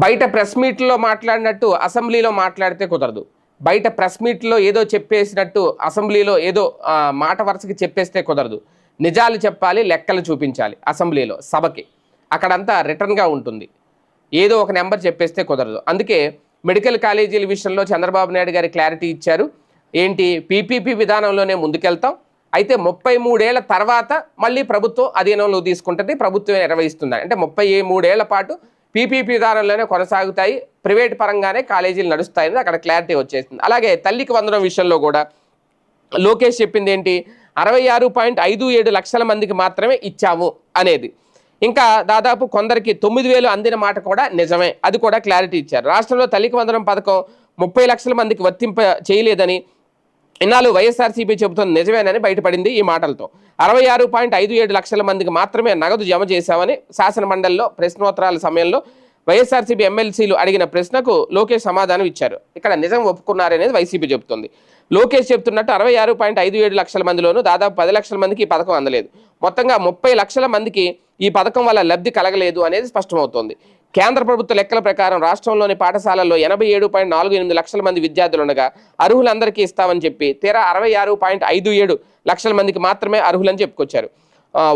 బయట ప్రెస్ మీట్లో మాట్లాడినట్టు అసెంబ్లీలో మాట్లాడితే కుదరదు. బయట ప్రెస్ మీట్లో ఏదో చెప్పేసినట్టు అసెంబ్లీలో ఏదో మాట వరుసకి చెప్పేస్తే కుదరదు. నిజాలు చెప్పాలి లెక్కలు చూపించాలి అసెంబ్లీలో సభకి. అక్కడంతా రిటర్న్గా ఉంటుంది. ఏదో ఒక నెంబర్ చెప్పేస్తే కుదరదు. అందుకే మెడికల్ కాలేజీల విషయంలో చంద్రబాబు నాయుడు గారి క్లారిటీ ఇచ్చారు. ఏంటి? పీపీపీ విధానంలోనే ముందుకెళ్తాం. అయితే ముప్పై మూడేళ్ళ తర్వాత మళ్ళీ ప్రభుత్వం అధీనంలో తీసుకుంటుంది ప్రభుత్వం నిర్వహిస్తుంది. అంటే ముప్పై మూడేళ్ళ పాటు పీపీపీ విధానంలోనే కొనసాగుతాయి. ప్రైవేట్ పరంగానే కాలేజీలు నడుస్తాయని అక్కడ క్లారిటీ వచ్చేసింది. అలాగే తల్లికి వందనం విషయంలో కూడా లోకేష్ చెప్పింది ఏంటి? అరవై ఆరు పాయింట్ ఐదు ఏడు లక్షల మందికి మాత్రమే ఇచ్చాము అనేది. ఇంకా దాదాపు కొందరికి తొమ్మిది వేలు అందిన మాట కూడా నిజమే. అది కూడా క్లారిటీ ఇచ్చారు. రాష్ట్రంలో తల్లికి వందనం పథకం ముప్పై లక్షల మందికి వర్తింప చేయలేదని ఇన్నాళ్ళు వైఎస్ఆర్సీపీ చెబుతుంది నిజమేనని బయటపడింది ఈ మాటలతో. అరవై ఆరు పాయింట్ ఐదు ఏడు లక్షల మందికి మాత్రమే నగదు జమ చేశామని శాసనమండలిలో ప్రశ్నోత్తరాల సమయంలో వైఎస్ఆర్సీపీ ఎమ్మెల్సీలు అడిగిన ప్రశ్నకు లోకేష్ సమాధానం ఇచ్చారు. ఇక్కడ నిజం ఒప్పుకున్నారనేది వైసీపీ చెబుతుంది. లోకేష్ చెప్తున్నట్టు అరవై ఆరు పాయింట్ ఐదు ఏడు లక్షల మందిలోనూ దాదాపు పది లక్షల మందికి ఈ పథకం అందలేదు. మొత్తంగా ముప్పై లక్షల మందికి ఈ పథకం వల్ల లబ్ధి కలగలేదు అనేది స్పష్టమవుతోంది. కేంద్ర ప్రభుత్వ లెక్కల ప్రకారం రాష్ట్రంలోని పాఠశాలల్లో ఎనభై ఏడు పాయింట్ నాలుగు ఎనిమిది లక్షల మంది విద్యార్థులు ఉండగా అర్హులందరికీ ఇస్తామని చెప్పి తీరా అరవై ఆరు పాయింట్ ఐదు ఏడు లక్షల మందికి మాత్రమే అర్హులని చెప్పుకొచ్చారు.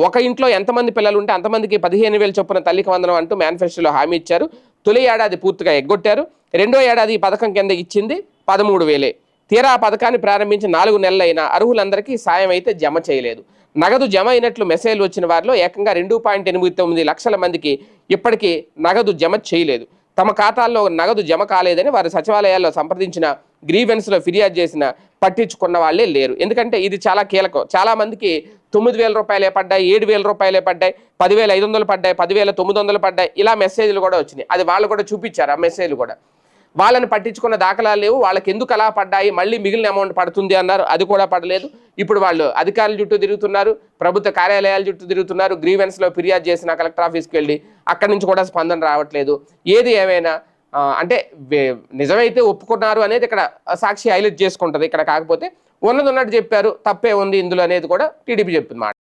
ఒక ఇంట్లో ఎంతమంది పిల్లలు ఉంటే అంతమందికి పదిహేను వేలు చొప్పున తల్లికి వందనం అంటూ మేనిఫెస్టోలో హామీ ఇచ్చారు. తొలి ఏడాది పూర్తిగా ఎగ్గొట్టారు. రెండో ఏడాది ఈ పథకం కింద ఇచ్చింది పదమూడు వేలే. తీరా ఆ పథకాన్ని ప్రారంభించి నాలుగు నెలలైనా అర్హులందరికీ సాయం అయితే జమ చేయలేదు. నగదు జమ అయినట్లు మెసేజ్లు వచ్చిన వారిలో ఏకంగా రెండు పాయింట్ ఎనిమిది తొమ్మిది లక్షల మందికి ఇప్పటికీ నగదు జమ చేయలేదు. తమ ఖాతాల్లో నగదు జమ కాలేదని వారు సచివాలయాల్లో సంప్రదించిన గ్రీవెన్స్లో ఫిర్యాదు చేసిన పట్టించుకున్న వాళ్ళే లేరు. ఎందుకంటే ఇది చాలా కీలకం. చాలా మందికి తొమ్మిది వేల రూపాయలే పడ్డాయి ఏడు వేల రూపాయలే పడ్డాయి పదివేల ఐదు వందలు పడ్డాయి పదివేల తొమ్మిది వందలు పడ్డాయి ఇలా మెసేజ్లు కూడా వచ్చినాయి. అది వాళ్ళు కూడా చూపించారు ఆ మెసేజ్లు కూడా. వాళ్ళని పట్టించుకున్న దాఖలాలు లేవు. వాళ్ళకి ఎందుకు అలా పడ్డాయి? మళ్ళీ మిగిలిన అమౌంట్ పడుతుంది అన్నారు. అది కూడా పడలేదు. ఇప్పుడు వాళ్ళు అధికారుల చుట్టూ తిరుగుతున్నారు. ప్రభుత్వ కార్యాలయాల చుట్టూ తిరుగుతున్నారు. గ్రీవెన్స్లో ఫిర్యాదు చేసిన కలెక్టర్ ఆఫీస్కి వెళ్ళి అక్కడి నుంచి కూడా స్పందన రావట్లేదు. ఏది ఏమైనా అంటే వే- నిజమైతే ఒప్పుకున్నారు అనేది ఇక్కడ సాక్షి హైలైట్ చేసుకుంటుంది. ఇక్కడ కాకపోతే ఉన్నది ఉన్నట్టు చెప్పారు. తప్పే ఉంది ఇందులో అనేది కూడా టీడీపీ చెప్పింది మాట.